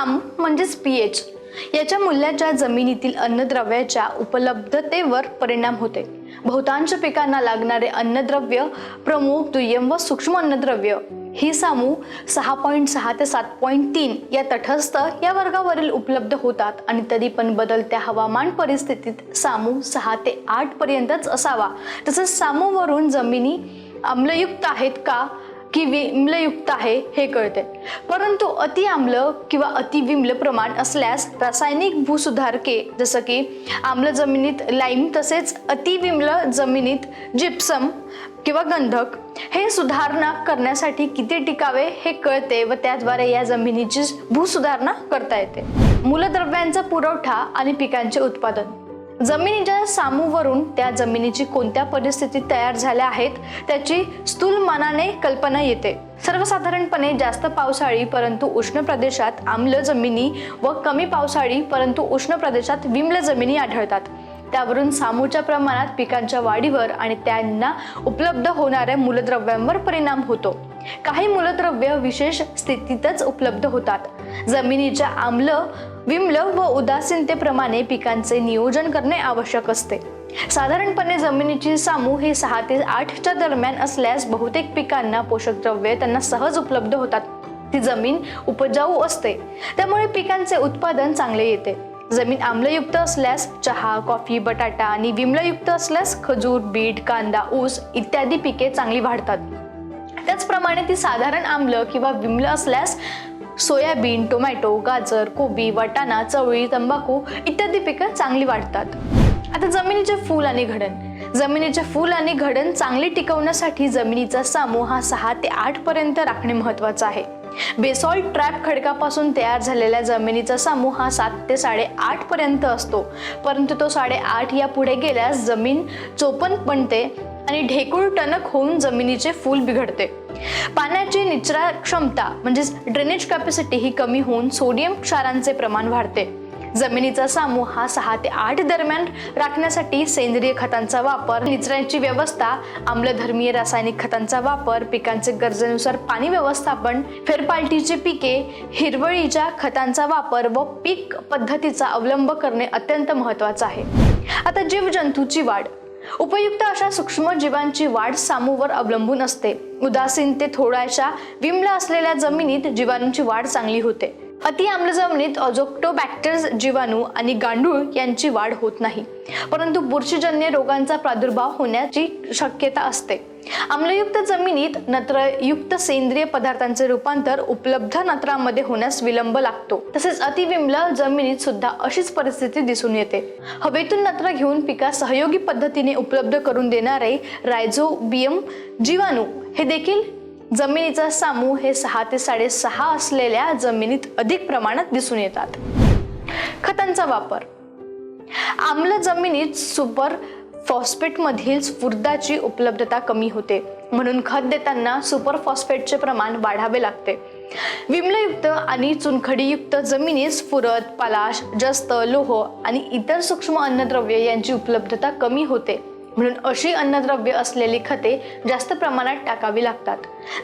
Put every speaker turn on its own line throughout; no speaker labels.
ग्राम म्हणजेच P H याच्या मूल्याच्या जमिनीतील अन्नद्रव्याच्या उपलब्धतेवर परिणाम होते. बहुतांश पिकांना लागणारे अन्नद्रव्य प्रमुख दुय्यम व सूक्ष्म अन्नद्रव्य ही सामू सहा पॉईंट सहा ते सात पॉईंट तीन या तटस्थ या वर्गावरील उपलब्ध होतात आणि तरी पण बदलत्या हवामान परिस्थितीत सामू सहा ते आठ पर्यंतच असावा. तसेच सामूवरून जमिनी आम्लयुक्त आहेत का? की विम्लयुक्त आहे हे कळते परंतु अति आम्ल किंवा अतिविम्ल प्रमाण असल्यास रासायनिक भूसुधारके जसं की आम्ल जमिनीत लाईम तसेच अतिविम्ल जमिनीत जिप्सम किंवा गंधक हे सुधारणा करण्यासाठी किती टिकावे हे कळते व त्याद्वारे या जमिनीची भूसुधारणा करता येते. मूलद्रव्यांचा पुरवठा आणि पिकांचे उत्पादन. जमिनीच्या सामूवरून त्या जमिनीची कोणत्या परिस्थितीत तयार झाल्या आहेत त्याची स्थूलमानाने कल्पना येते. सर्वसाधारणपणे जास्त पावसाळी परंतु उष्ण प्रदेशात आम्ल जमिनी व कमी पावसाळी परंतु उष्ण प्रदेशात विम्ल जमिनी आढळतात. त्यावरून सामूच्या प्रमाणात पिकांच्या वाढीवर आणि त्यांना उपलब्ध होणाऱ्या मूलद्रव्यांवर परिणाम होतो. काही मूलद्रव्य विशेष स्थितीतच उपलब्ध होतात. जमिनीच्या आम्ल विमलव व उदासीनतेप्रमाणे पिकांचे नियोजन करणे आवश्यक असते. साधारणपणे जमिनीची सामू हे सहा ते आठच्या दरम्यान असल्यास बहुतेक पिकांना पोषक द्रव्ये त्यांना सहज उपलब्ध होतात. ती जमीन उपजाऊ असते. त्यामुळे पिकांचे उत्पादन चांगले येते. जमीन आम्लयुक्त असल्यास चहा कॉफी बटाटा आणि विमलयुक्त असल्यास खजूर बीट कांदा ऊस इत्यादी पिके चांगली वाढतात. त्याचप्रमाणे ती साधारण आम्ल किंवा विम्ल असल्यास सोयाबीन टोमॅटो गाजर कोबी वाटाणा चवळी तंबाखू इत्यादी पिकं चांगली वाढतात. आता जमिनीचे फूल आणि घडण. जमिनीचे फूल आणि घडण चांगले टिकवण्यासाठी जमिनीचा सामू हा सहा ते आठ पर्यंत राखणे महत्वाचं आहे. बेसॉल्ट ट्रॅप खडकापासून तयार झालेल्या जमिनीचा समूह हा सात ते साडेआठ पर्यंत असतो. परंतु तो साडेआठ या पुढे गेल्यास जमीन चोपन बनते आणि ढेकूळ टणक होऊन जमिनीचे फूल बिघडते. पाण्याची निचरा क्षमता म्हणजेच ड्रेनेज कॅपॅसिटी ही कमी होऊन सोडियम क्षारांचे प्रमाण वाढते. जमिनीचा सामू हा सहा ते आठ दरम्यान राखण्यासाठी सेंद्रिय खतांचा वापर निचऱ्याची व्यवस्था आम्लधर्मीय रासायनिक खतांचा वापर पिकांचे गरजेनुसार पाणी व्यवस्थापन फेरपालटीचे पिके हिरवळीच्या खतांचा वापर व पीक पद्धतीचा अवलंब करणे अत्यंत महत्वाचं आहे. आता जीवजंतूची वाढ. उपयुक्त अशा सूक्ष्म जीवांची वाढ सामूवर अवलंबून असते. उदासीन ते थोड्याशा विम्ल असलेल्या जमिनीत जीवाणूंची वाढ चांगली होते. अति आम्ल जमिनीत ऑजोक्टोबॅक्टर्स जीवाणू आणि गांडूळ यांची वाढ होत नाही. परंतु बुरशीजन्य रोगांचा प्रादुर्भाव होण्याची शक्यता असते. आम्लयुक्त जमिनीत नत्रयुक्त सेंद्रिय पदार्थांचे रूपांतर उपलब्ध नत्रामध्ये होण्यास विलंब लागतो. तसेच अतिविम्ल जमिनीत सुद्धा अशीच परिस्थिती दिसून येते. हवेतून नत्र घेऊन पिकास सहयोगी पद्धतीने उपलब्ध करून देणारे रायझोबियम जीवाणू हे देखील जमिनीचा सामू हे सहा ते साडेसहा असलेल्या जमिनीत अधिक प्रमाणात दिसून येतात. खतांचा वापर. आम्ल जमिनीत सुपर फॉस्फेटमधील स्फुरदाची उपलब्धता कमी होते. म्हणून खत देताना सुपर फॉस्फेटचे प्रमाण वाढावे लागते. विम्लयुक्त आणि चुनखडीयुक्त जमिनीत स्फुरद पलाश जस्त लोह आणि इतर सूक्ष्म अन्नद्रव्ये यांची उपलब्धता कमी होते. म्हणून अशी अन्नद्रव्य असलेली खते जास्त प्रमाणात टाकावी लागतात.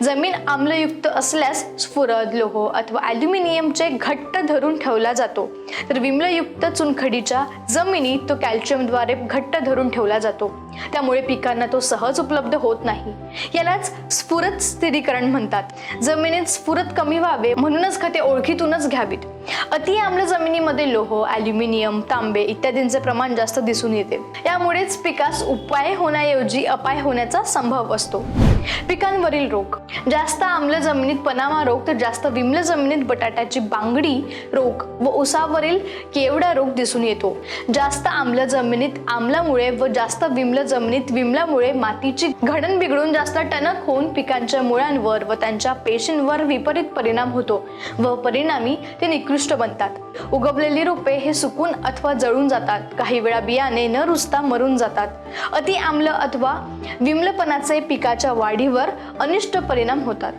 जमीन आम्लयुक्त असल्यास स्फुरद लोह अथवा ॲल्युमिनियमचे घट्ट धरून ठेवला जातो. तर विम्लयुक्त चुनखडीच्या जमिनीत तो कॅल्शियमद्वारे घट्ट धरून ठेवला जातो. त्यामुळे पिकांना तो सहज उपलब्ध होत नाही. यालाच स्फुरद स्थिरीकरण म्हणतात. जमिनीत स्फुरद कमी व्हावे म्हणूनच खते ओळखीतूनच घ्यावीत. अति आम्ल जमिनीमध्ये लोह ॲल्युमिनियम तांबे इत्यादींचे प्रमाण जास्त दिसून येते. यामुळेच पिकास उपाय होण्याऐवजी अपाय होण्याचा संभव असतो. पिकांवरील रोग. जास्त आम्ल जमिनीत पनामा रोग तर जास्त विम्ल जमिनीत बटाट्याची बांगडी रोग व उसावरील केवडा रोग दिसून येतो. जास्त आम्ल जमिनीत आम्लामुळे व जास्त विम्ल जमिनीत विम्लामुळे मातीची घडण बिघडून जास्त टणक होऊन पिकांच्या मुळांवर व त्यांच्या पेशींवर विपरीत परिणाम होतो व परिणामी ते निकृष्ट बनतात. उगवलेली रोपे हे सुकून अथवा जळून जातात. काही वेळा बियाणे न रुजता मरून जातात. अति आम्ल अथवा विम्लपणाचे पिकाच्या वाढीवर अनिष्ट परिणाम होतात.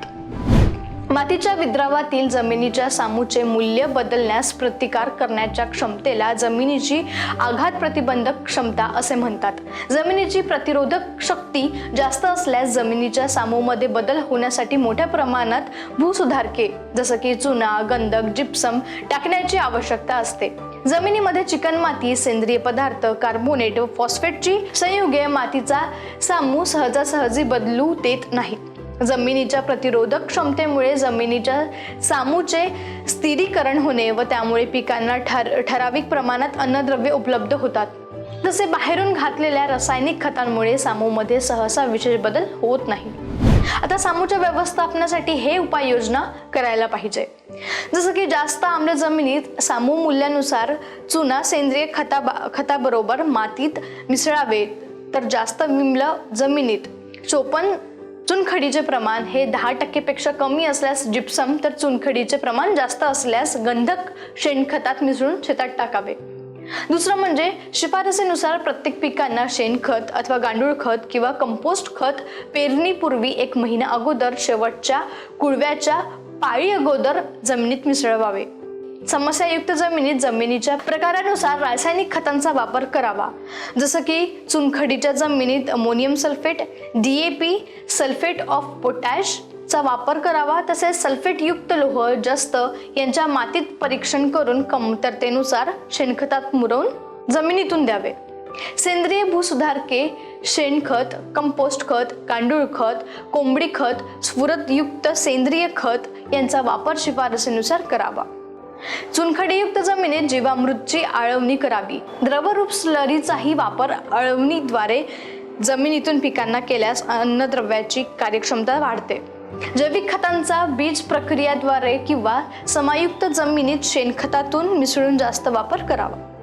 मातीच्या विद्रावातील जमिनीच्या सामूचे मूल्य बदलण्यास प्रतिकार करण्याच्या क्षमतेला जमिनीची आघात प्रतिबंधक क्षमता असे म्हणतात. जमिनीची प्रतिरोधक शक्ती जास्त असल्यास जमिनीच्या सामूमध्ये बदल होण्यासाठी मोठ्या प्रमाणात भूसुधारके जसं की चुना गंधक जिप्सम टाकण्याची आवश्यकता असते. जमिनीमध्ये चिकणमाती सेंद्रिय पदार्थ कार्बोनेट व फॉस्फेटची संयुगे मातीचा सामू सहजासहजी बदलू देत नाहीत. जमिनीच्या प्रतिरोधक क्षमतेमुळे जमिनीच्या सामूचे स्थिरीकरण होणे व त्यामुळे पिकांना ठर ठराविक प्रमाणात अन्नद्रव्य उपलब्ध होतात. जसे बाहेरून घातलेल्या रासायनिक खतांमुळे सामूमध्ये सहसा विशेष बदल होत नाही. आता सामूच्या व्यवस्थापनासाठी हे उपाययोजना करायला पाहिजे. जसं की जास्त आम्ल जमिनीत सामू मूल्यानुसार चुना सेंद्रिय खता खताबरोबर मातीत मिसळावे तर जास्त विम्ल जमिनीत चोपन चुनखडीचे प्रमाण हे दहा टक्केपेक्षा कमी असल्यास जिप्सम तर चुनखडीचे प्रमाण जास्त असल्यास गंधक शेणखतात मिसळून शेतात टाकावे. दुसरं म्हणजे शिफारसीनुसार प्रत्येक पिकांना शेणखत अथवा गांडूळ खत किंवा कंपोस्ट खत पेरणीपूर्वी एक महिना अगोदर शेवटच्या कुळव्याच्या पाळी अगोदर जमिनीत मिसळवावे. समस्यायुक्त जमिनीत जमिनीच्या प्रकारानुसार रासायनिक खतांचा वापर करावा. जसं की चुनखडीच्या जमिनीत ammonium sulphate D A P sulphate of potash चा वापर करावा तसेच सल्फेटयुक्त लोह जास्त यांच्या मातीत परीक्षण करून कमतरतेनुसार शेणखतात मुरवून जमिनीतून द्यावे. सेंद्रिय भूसुधारके शेणखत कंपोस्ट खत गांडूळ खत कोंबडी खत स्फुरदयुक्त सेंद्रिय खत यांचा वापर शिफारसीनुसार करावा. चुनखडीयुक्त जमिनीत जीवामृतची आळवणी करावी. द्रवरूप स्लरीचाही वापर आळवणीद्वारे जमिनीतून पिकांना केल्यास अन्नद्रव्याची कार्यक्षमता वाढते. जैविक खतांचा बीज प्रक्रियाद्वारे किंवा समायुक्त जमिनीत शेणखतातून मिसळून जास्त वापर करावा.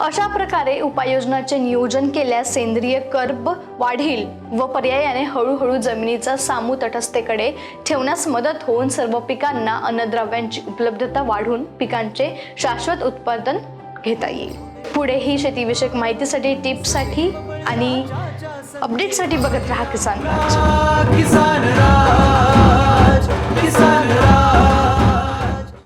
अशा प्रकारे उपाययोजनाचे नियोजन केल्यास सेंद्रिय कर्ब वाढील व पर्यायाने हळूहळू जमिनीचा सामू तटस्थेकडे ठेवण्यास मदत होऊन सर्व पिकांना अन्नद्रव्यांची उपलब्धता वाढून पिकांचे शाश्वत उत्पादन घेता येईल पुढेही शेतीविषयक माहितीसाठी टिप्ससाठी आणि अपडेटसाठी बघत राहा किसान राज.
किसान राज किसान राज